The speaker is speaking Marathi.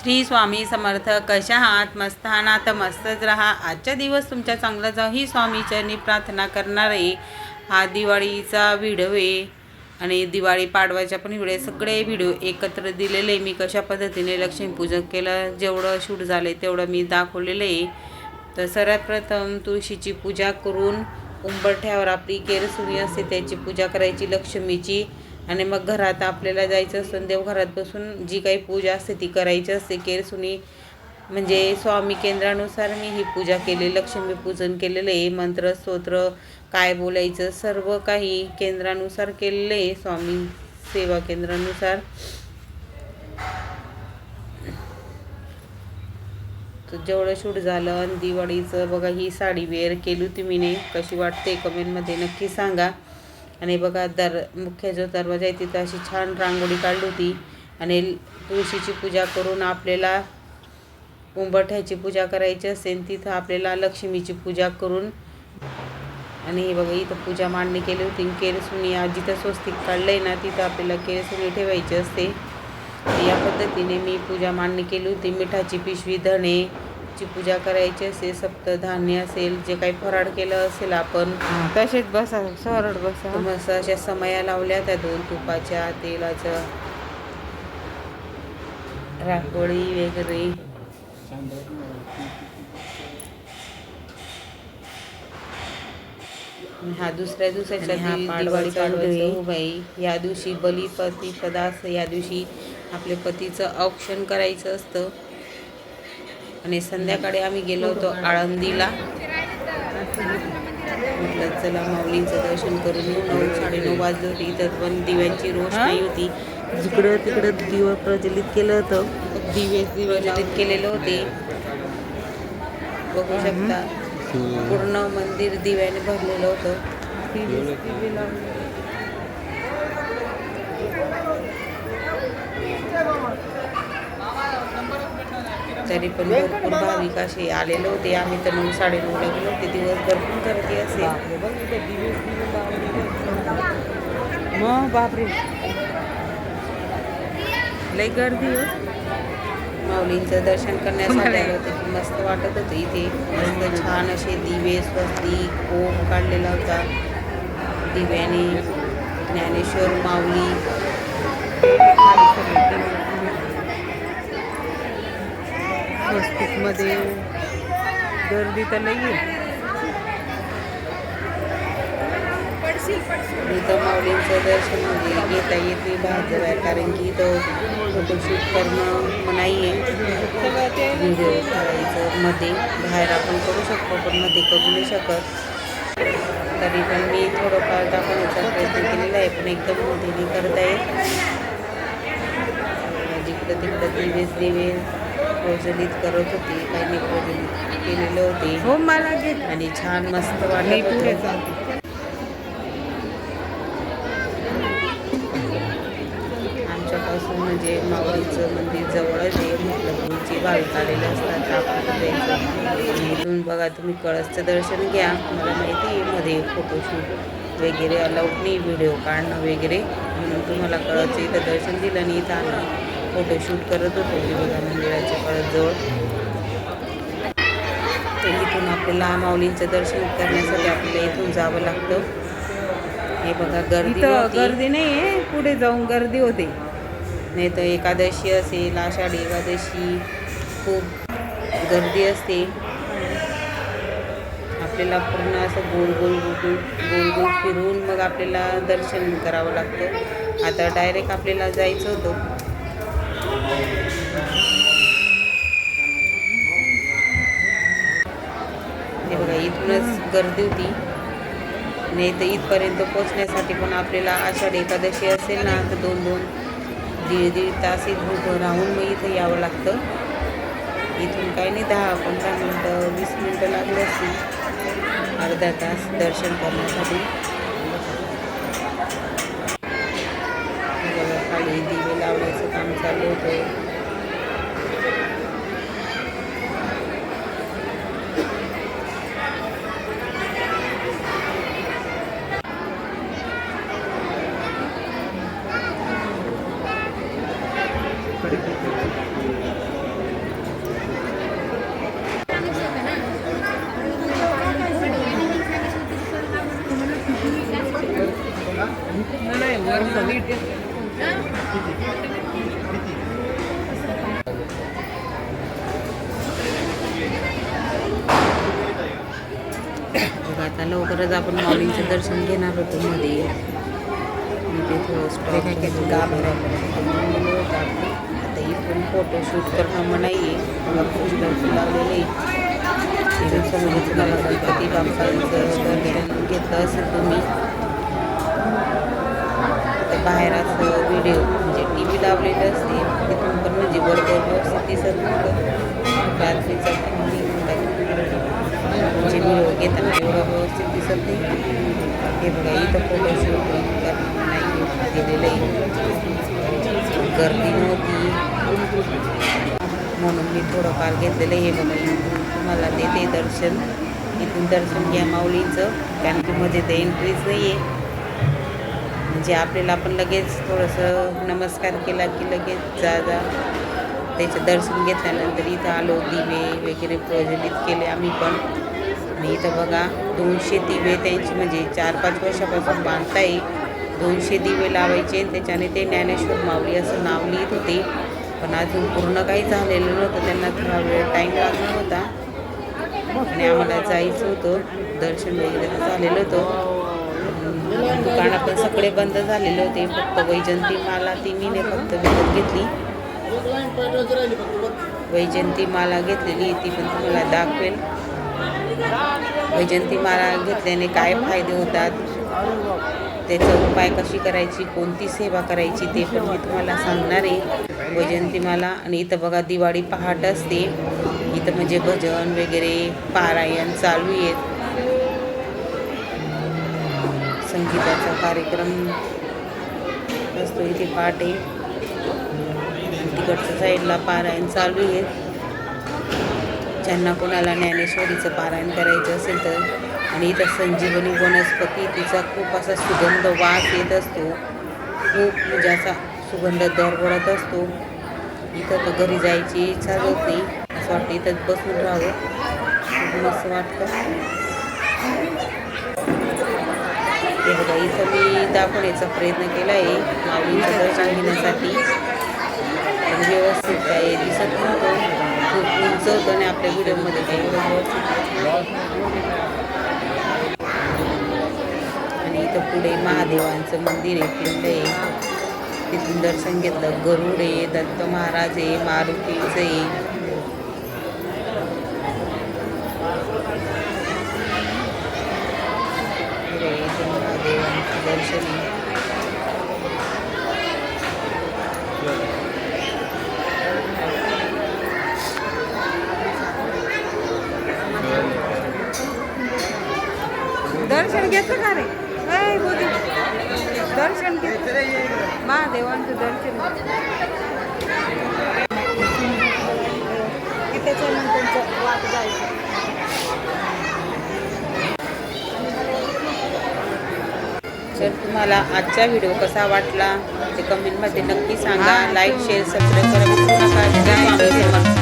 श्री स्वामी समर्थ कशा आहात? मस्त आहात मस्तच राहा. आजचा दिवस तुमच्या चांगला जाऊ ही स्वामीचरणी प्रार्थना करणार. आहे हा दिवाळीचा व्हिडिओ आहे. आणि दिवाळी पाडवायच्या पण व्हिडिओ सगळे व्हिडिओ एकत्र दिलेले. मी कशा पद्धतीने लक्ष्मीपूजन केलं जेवढं शूट झालं आहे तेवढं मी दाखवलेलं आहे. तर सर्वात प्रथम तुळशीची पूजा करून उंबरठ्यावर आपली केरसुणी असते त्याची पूजा करायची लक्ष्मीची. आणि मग घरात आपल्याला जायचं असतं देवघरात बसून जी काही पूजा असते ती करायची असते. केरसुनी म्हणजे स्वामी केंद्रानुसार मी ही पूजा केली लक्ष्मी पूजन केलेलं आहे मंत्र स्तोत्र काय बोलायचं सर्व काही केंद्रानुसार केलेलं आहे. स्वामी सेवा केंद्रानुसार. जेवढं शूट झालं आणि दिवाळीचं बघा ही साडी वेअर केली होती मी कशी वाटते कमेंटमध्ये नक्की सांगा. आणि बघा दर मुख्य जो दरवाजा आहे तिथं अशी छान रांगोळी काढली होती. आणि तुळशीची पूजा करून आपल्याला उंबरठ्याची पूजा करायची असेल तिथं आपल्याला लक्ष्मीची पूजा करून. आणि हे बघा इथं पूजा मांडणी केली होती. केरसुनी जिथं स्वस्तिक काढलं आहे ना तिथं आपल्याला केरसुनी ठेवायची असते. या पद्धतीने मी पूजा मांडणी केली होती. मिठाची पिशवी धणे ची पूजा करायची असेल सप्तधान्य असेल जे काही फराळ केलं असेल आपण. तसेच बसा सरळ बसा. मस्त अशा समया लावल्या त्या दोन तुपाच्या तेलाच्या रांगोळी वगैरे. हा दुसऱ्या दिवसाच्या हा दिवाळी या दिवशी बलिपती पदार्थ या दिवशी आपल्या पतीचं औक्षण करायचं असतं. आणि संध्याकाळी आम्ही गेलो होतो आळंदीला. म्हटलं चला माऊलींचं दर्शन करून येऊ. नऊ साडेनऊ वाजले होते. इथं पण दिव्यांची रोषणाई होती. जिकडं तिकडं दिवं प्रज्वलित केलं होतं. दिवे प्रज्वलित केलेले होते. बघू शकता. पूर्ण मंदिर दिव्याने भरलेलं होतं. तरी पण भरपूर भाविक असे आलेले होते. आम्ही तर नऊ साडेनऊला गेलो होते. दिवसभर पण गर्दी असेल मग बापरे. लई गर्दी हो. माऊलींचं दर्शन करण्यासाठी आलं होतं की मस्त वाटत होतं इथे. मस्त छान असे दिवे स्वस्तिक ओम काढलेला होता. दिव्याने ज्ञानेश्वर माऊली. मध्ये. गर्दी तर लई आहे इथं माऊलींचं दर्शन म्हणजे घेता येत नाही बाहेर जवळ कारण की इथं फोटोशूट करणं मनाई आहे व्हिडिओ करायचं मध्ये बाहेर आपण करू शकतो पण मध्ये करू नाही शकत. तरी पण मी थोडंफार दाखवण्याचा प्रयत्न केलेला आहे पण एकदम नाही करता येत जिकडं तिकडं दिवेस दिवे. प्रज्वलित करत होते काही नाही प्रज्वलित केलेले होते. हो मला घेत आणि छान मस्त पुढे चालते आमच्यापासून म्हणजे माऊलीचं मंदिर जवळच आहे म्हटलं पुढची भाविक आलेले असतात आपण जायचं. आणि इथून बघा तुम्ही कळसचं दर्शन घ्या. मला माहिती आहे मध्ये फोटोशूट वगैरे अलाउड नाही व्हिडिओ काढणं वगैरे. म्हणून तुम्हाला कळसचं इथं दर्शन दिलं आणि इथं फोटोशूट करत होतो मी बघा मंदिराच्या कळसजवळ तर इथून आपल्याला माऊलींचं दर्शन करण्यासाठी आपल्याला इथून जावं लागतं. हे बघा गर्दी. गर्दी नाही आहे पुढे जाऊन गर्दी होते. नाही तर एकादशी असेल आषाढी एकादशी खूप गर्दी असते. आपल्याला पूर्ण असं गोल गोल गोल गोल गोल फिरून मग आपल्याला दर्शन करावं लागतं. आता डायरेक्ट आपल्याला जायचं होतं. इथूनच गर्दी होती. नाही तर इथपर्यंत पोचण्यासाठी पण आपल्याला आषाढी एकादशी असेल ना तर दोन दोन दीड दीड तास इथं उभं राहून मग इथं यावं लागतं. इथून काही नाही दहा पंधरा मिनटं वीस मिनटं लागले असतील. अर्धा तास दर्शन करण्यासाठी. खाली दिवे लावण्याचं काम चालू होतं. बघा आता लवकरच आपण माऊलींचं दर्शन घेणार होतो मध्ये. आता इथून फोटोशूट करणं नाही आहे. पोस्टर लावलेले गणपती बाप्पांचं घेतलं असेल तुम्ही. बाहेर असं व्हिडिओ म्हणजे टी व्ही लावलेलं असते. तिथून पण म्हणजे बरोबर व्यवस्थित दिसत नव्हतं. रात्रीचा. म्हणजे व्हिडिओ घेताना एवढं व्यवस्थित दिसत नाही हे बघा इथं फोटोशूट करणं नाही दिलेलं आहे गर्दी नव्हती म्हणून मी थोडंफार घेतलेलं आहे हे बघा इथून तुम्हाला देते दर्शन इथून दर्शन घ्या माऊलीचं कारण की मध्ये ते एंट्रीच नाही आहे म्हणजे आपल्याला आपण लगेच थोडंसं नमस्कार केला की लगेच जा जा त्याचं दर्शन घेतल्यानंतर इथं आलो दिवे वगैरे प्रज्वलित केले आम्ही पण आणि इथं बघा दोनशे दिवे त्यांची म्हणजे चार पाच वर्षापासून बांधता येईल दोनशे दिवे लावायचे आणि त्याच्याने ते ज्ञानेश्वर माऊली असं नाव लिहित होते. पण अजून पूर्ण काही झालेलं नव्हतं त्यांना थोडा वेळ टाईम लागला होता. आणि आम्हाला जायचं होतं दर्शन वगैरे तर झालेलं होतं. दुकानं पण सगळे बंद झालेले होते फक्त वैजंती माला ती मीने फक्त विकत घेतली. वैजंती माला घेतलेली ती पण तुम्हाला दाखवेल वैजंती माला घेतल्याने काय फायदे होतात? त्याचा उपाय कशी करायची? कोणती सेवा करायची? ते पण मी तुम्हाला सांगणार आहे. वैजंतीमाला आणि इथं बघा दिवाळी पहाट असते. इथं म्हणजे भजन वगैरे पारायण चालू आहेत. संगीताचा कार्यक्रम असतो इथे पाठ आहे तिकडच्या साईडला पारायण चालू आहे त्यांना कोणाला ज्ञानेश्वरीचं पारायण करायचं असेल तर. आणि इथं संजीवनी वनस्पती तिचा खूप असा सुगंध वास येत असतो. खूप म्हणजे असा सुगंध दरवळत असतो. इथं तर घरी जायची इच्छा होत नाही असं वाटतं इथंच बसून राहावं. खूप मस्त वाटतं. हे बघा इथं मी दाखवण्याचा प्रयत्न केला आहे माऊलीचं दर्शन घेण्यासाठी. व्यवस्थित काही दिसत नव्हतं. उंच होतं आणि आपल्या व्हिडिओमध्ये काही आणि इथं पुढे महादेवांचं मंदिर आहे पिंड आहे. तिथून दर्शन घेतलं. गरुड आहे दत्त महाराज आहे मारुतीचं आहे. महादेवांचं दर्शन घेतलं का रे बोली. दर्शन महादेवांचं दर्शन वाट जायचं. तर तुम्हाला आजचा व्हिडिओ कसा वाटला? ते कमेंटमध्ये नक्की सांगा. लाईक शेअर सबस्क्राईब करा. नका